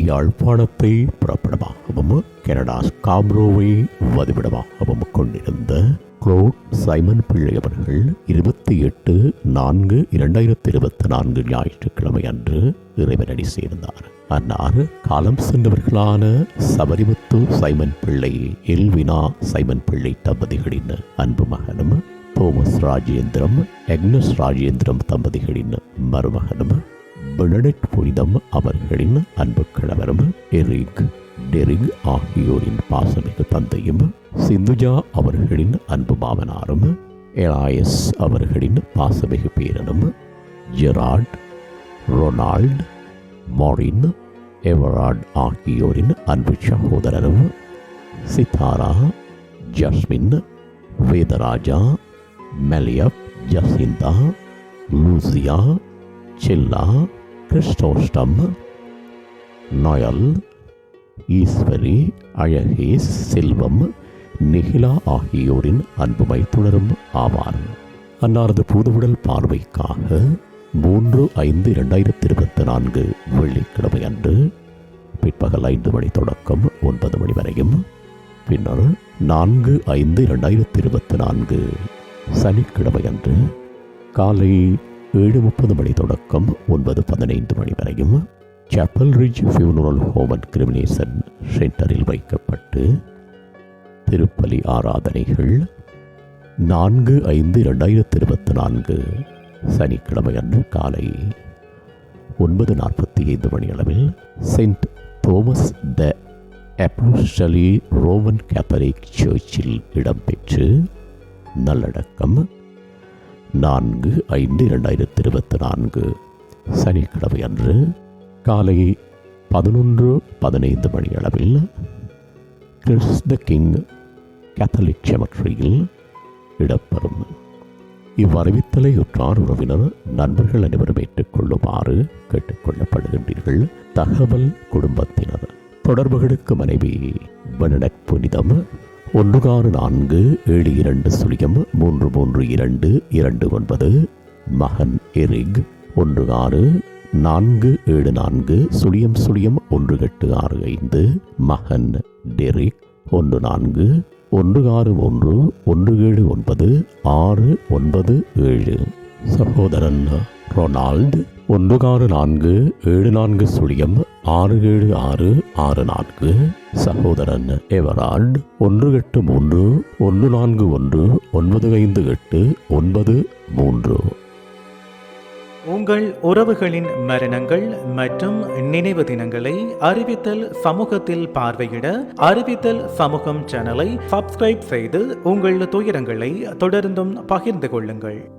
யாழ்ப்பாணத்தை புறப்படமாகவும் கனடா ஸ்காப்ரோவை வதிவிடமாகவும் கொண்டிருந்த குளோட் சைமன் பிள்ளை அவர்கள் இருபத்தி எட்டு நான்கு இரண்டாயிரத்தி இருபத்தி நான்கு ஞாயிற்றுக்கிழமை அன்று இறைவனடி சேர்ந்தார் அன்னார் காலம் சென்றவர்களான சபரிமுத்து சைமன் பிள்ளை எல்வினா சைமன் பிள்ளை தம்பதிகளின் அன்பு மகனும் தோமஸ் ராஜேந்திரம் எக்னஸ் ராஜேந்திரம் தம்பதிகளின் மருமகனும் பெனடெட் புனிதம் அவர்களின் அன்பு கணவரும் எரிக் டெரிக் ஆகியோரின் பாசமிகு தந்தையும் சிந்துஜா அவர்களின் அன்பு மாமனாரும் எலாயஸ் அவர்களின் பாசமிகு பேரனும் ஜெராட் ரொனால்ட் மாரின் எவராட் ஆகியோரின் அன்பு சகோதரரும் Sithara Jasmine Vedharaja மெலியப் Jacinda Lucia சில்லா கிறிஸ்டோஸ்டம் நொயல் ஈஸ்வரி அழகேஸ் செல்வம் நிகிலா ஆகியோரின் அன்புமை தொடரும் ஆவார். அன்னாரது பூதுவுடல் பார்வைக்காக மூன்று ஐந்து இரண்டாயிரத்தி இருபத்தி நான்கு வெள்ளிக்கிழமை அன்று பிற்பகல் ஐந்து மணி தொடக்கம் ஒன்பது மணி வரையும் பின்னர் நான்கு ஐந்து இரண்டாயிரத்தி இருபத்தி நான்கு சனிக்கிழமை அன்று காலை ஏழு முப்பது மணி தொடக்கம் ஒன்பது பதினைந்து மணி வரையும் Chapel Ridge funeral home and cremation சென்டரில் வைக்கப்பட்டு திருப்பலி ஆராதனைகள் நான்கு ஐந்து இரண்டாயிரத்தி இருபத்தி நான்கு சனிக்கிழமை அன்று காலை ஒன்பது நாற்பத்தி ஐந்து மணி அளவில் saint Thomas the apostle Roman Catholic சர்ச்சில் இடம்பெற்று நல்லடக்கம் நான்கு ஐந்து இரண்டாயிரத்தி இருபத்தி நான்கு. சனிக்கிழமை அன்று காலை பதினொன்று பதினைந்து மணி அளவில் கிறிஸ் த கிங் கேத்தலிக் செமட்ரியில் இடம்பெறும். இவ்வறிவித்தலை உற்றார் உறவினர் நண்பர்கள் அனைவரும் ஏற்றுக்கொள்ளுமாறு கேட்டுக்கொள்ளப்படுகின்றீர்கள் தகவல் குடும்பத்தினர். தொடர்புகளுக்கு மனைவி பெனடட் புனிதம். ஒன்றுகாறு நான்கு ஏழு இரண்டு சுழியம் மூன்று மூன்று இரண்டு இரண்டு ஒன்பது. மகன் எரிக் ஒன்று ஆறு நான்கு ஏழு நான்கு சுழியம் சுழியம் ஒன்று எட்டு ஆறு ஐந்து. மகன் டெரிக் ஒன்று நான்கு ஒன்று ஆறு ஒன்று ஒன்று ஏழு ஒன்பது ஆறு ஒன்பது ஏழு. சகோதரன் ரொனால்டு ஒன்று ஆறு நான்கு ஏழு நான்கு சுழியம் ஆறு ஏழு ஆறு ஆறு நான்கு சகோதரன் எவரால்ட் ஒன்று எட்டு மூன்று ஒன்று நான்கு ஒன்று ஒன்பது ஐந்து எட்டு ஒன்பது மூன்று. உங்கள் உறவுகளின் மரணங்கள் மற்றும் நினைவு தினங்களை அறிவித்தல் சமூகத்தில் பார்வையிட அறிவித்தல் சமூகம் சேனலை சப்ஸ்கிரைப் செய்து உங்கள் துயரங்களை தொடர்ந்தும் பகிர்ந்து கொள்ளுங்கள்.